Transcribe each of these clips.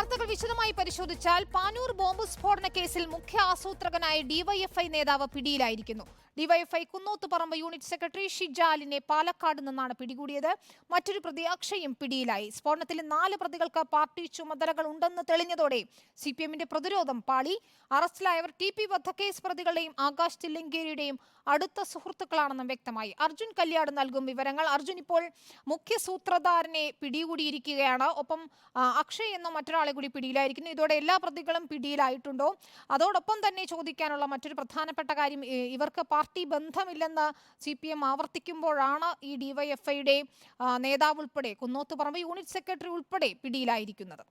വാർത്തകൾ വിശദമായി പരിശോധിച്ചാൽ പാനൂർ ബോംബ് സ്ഫോടന കേസിൽ മുഖ്യ ആസൂത്രകനായ ഡിവൈഎഫ്ഐ നേതാവ് പിടിയിലായിരിക്കുന്നു. ഡിവൈഎഫ്ഐ കുന്നോത്തുപറമ്പ് യൂണിറ്റ് സെക്രട്ടറി ഷിജാലിനെ പാലക്കാട് നിന്നാണ് പിടികൂടിയത്. മറ്റൊരു പ്രതി അക്ഷയും പിടിയിലായി. സ്ഫോടനത്തിൽ നാല് പ്രതികൾക്ക് പാർട്ടി ചുമതലകൾ ഉണ്ടെന്ന് തെളിഞ്ഞതോടെ സി പി എമ്മിന്റെ പ്രതിരോധം പാളി. അറസ്റ്റിലായവർ ടി പി വധക്കേസ് പ്രതികളുടെയും ആകാശ് തില്ലങ്കേരിയുടെയും അടുത്ത സുഹൃത്തുക്കളാണെന്നും വ്യക്തമായി. അർജുൻ കല്യാട് നൽകും വിവരങ്ങൾ. അർജുൻ ഇപ്പോൾ മുഖ്യ സൂത്രധാരനെ പിടികൂടിയിരിക്കുകയാണ്. ഒപ്പം അക്ഷയ് എന്ന മറ്റൊരാളെ കൂടി പിടിയിലായിരിക്കുന്നു. ഇതോടെ എല്ലാ പ്രതികളും പിടിയിലായിട്ടുണ്ടോ? അതോടൊപ്പം തന്നെ ചോദിക്കാനുള്ള മറ്റൊരു പ്രധാനപ്പെട്ട കാര്യം ഇവർക്ക് പാർട്ടി ബന്ധമില്ലെന്ന് സി പി എം ആവർത്തിക്കുമ്പോഴാണ് ഈ ഡിവൈഎഫ്ഐയുടെ നേതാവ് ഉൾപ്പെടെ കുന്നോത്തുപറമ്പ് യൂണിറ്റ് സെക്രട്ടറി ഉൾപ്പെടെ പിടിയിലായിരിക്കുന്നത്.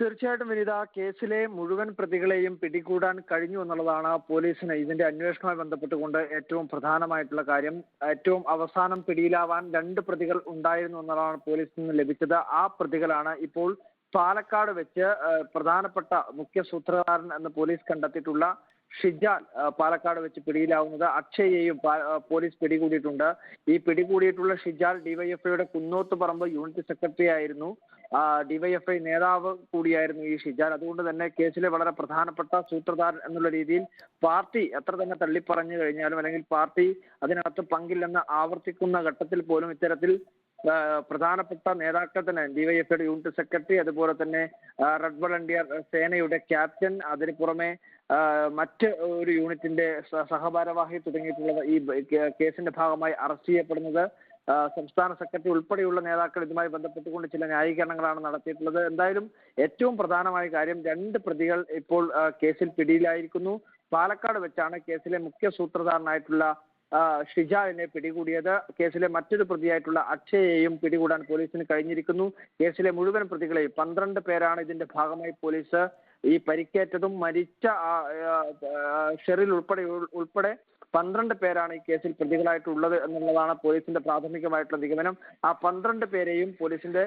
തീർച്ചയായിട്ടും വിനിത കേസിലെ മുഴുവൻ പ്രതികളെയും പിടികൂടാൻ കഴിഞ്ഞു എന്നുള്ളതാണ് പോലീസിന് ഇതിന്റെ അന്വേഷണവുമായി ബന്ധപ്പെട്ടുകൊണ്ട് ഏറ്റവും പ്രധാനമായിട്ടുള്ള കാര്യം. ഏറ്റവും അവസാനം പിടിയിലാവാൻ രണ്ട് പ്രതികൾ ഉണ്ടായിരുന്നു എന്നുള്ളതാണ് പോലീസിൽ നിന്ന് ലഭിച്ചത്. ആ പ്രതികളാണ് ഇപ്പോൾ പാലക്കാട് വെച്ച് പ്രധാനപ്പെട്ട മുഖ്യ സൂത്രധാരൻ എന്ന് പോലീസ് കണ്ടെത്തിയിട്ടുള്ള ഏഹ്, പാലക്കാട് വെച്ച് പിടിയിലാവുന്നത്. അക്ഷയെയും പോലീസ് പിടികൂടിയിട്ടുണ്ട്. ഈ പിടികൂടിയിട്ടുള്ള ഷിജാൽ ഡിവൈഎഫ്ഐയുടെ കുന്നോത്ത് പറമ്പ് യൂണിറ്റ് സെക്രട്ടറി ആയിരുന്നു. ഡിവൈഎഫ്ഐ നേതാവ് കൂടിയായിരുന്നു ഈ ഷിജാൽ അതുകൊണ്ട് തന്നെ കേസിലെ വളരെ പ്രധാനപ്പെട്ട സൂത്രധാരൻ എന്നുള്ള രീതിയിൽ പാർട്ടി എത്ര തന്നെ തള്ളിപ്പറഞ്ഞു കഴിഞ്ഞാലും അല്ലെങ്കിൽ പാർട്ടി അതിനകത്ത് പങ്കില്ലെന്ന് ആവർത്തിക്കുന്ന ഘട്ടത്തിൽ പോലും ഇത്തരത്തിൽ പ്രധാനപ്പെട്ട നേതാക്കൾ തന്നെ ഡിവൈഎഫ്ഐയുടെ യൂണിറ്റ് സെക്രട്ടറി അതുപോലെ തന്നെ റെഡ് വളണ്ടിയർ സേനയുടെ ക്യാപ്റ്റൻ അതിന് പുറമെ മറ്റ് ഒരു യൂണിറ്റിന്റെ സഹഭാരവാഹി തുടങ്ങിയിട്ടുള്ള ഈ കേസിന്റെ ഭാഗമായി അറസ്റ്റ് ചെയ്യപ്പെടുന്നത് സംസ്ഥാന സെക്രട്ടറി ഉൾപ്പെടെയുള്ള നേതാക്കൾ ഇതുമായി ബന്ധപ്പെട്ടുകൊണ്ട് ചില ന്യായീകരണങ്ങളാണ് നടത്തിയിട്ടുള്ളത്. എന്തായാലും ഏറ്റവും പ്രധാനമായ കാര്യം രണ്ട് പ്രതികൾ ഇപ്പോൾ കേസിൽ പിടിയിലായിരിക്കുന്നു. പാലക്കാട് വെച്ചാണ് കേസിലെ മുഖ്യ സൂത്രധാരനായിട്ടുള്ള ഷിജാലിനെ പിടികൂടിയത്. കേസിലെ മറ്റൊരു പ്രതിയായിട്ടുള്ള അക്ഷയെയും പിടികൂടാൻ പോലീസിന് കഴിഞ്ഞിരിക്കുന്നു. കേസിലെ മുഴുവൻ പ്രതികളെയും പന്ത്രണ്ട് പേരാണ് ഇതിന്റെ ഭാഗമായി പോലീസ് ഈ പരിക്കേറ്റതും മരിച്ച ഷെറിൽ ഉൾപ്പെടെ ഉൾപ്പെടെ പന്ത്രണ്ട് പേരാണ് ഈ കേസിൽ പ്രതികളായിട്ടുള്ളത് എന്നുള്ളതാണ് പോലീസിന്റെ പ്രാഥമികമായിട്ടുള്ള നിഗമനം. ആ പന്ത്രണ്ട് പേരെയും പോലീസിന്റെ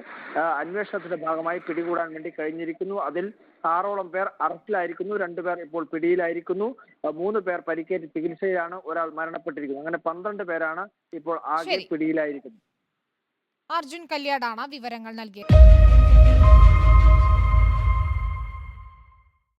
അന്വേഷണത്തിന്റെ ഭാഗമായി പിടികൂടാൻ വേണ്ടി കഴിഞ്ഞിരിക്കുന്നു. അതിൽ ആറോളം പേർ അറസ്റ്റിലായിരിക്കുന്നു രണ്ടുപേർ ഇപ്പോൾ പിടിയിലായിരിക്കുന്നു. മൂന്ന് പേർ പരിക്കേറ്റ് ചികിത്സയിലാണ് ഒരാൾ മരണപ്പെട്ടിരിക്കുന്നത്. അങ്ങനെ പന്ത്രണ്ട് പേരാണ് ഇപ്പോൾ ആകെ. പിടിയിലായിരിക്കുന്നത്. അർജുൻ കല്യാടാണ് വിവരങ്ങൾ നൽകിയത്.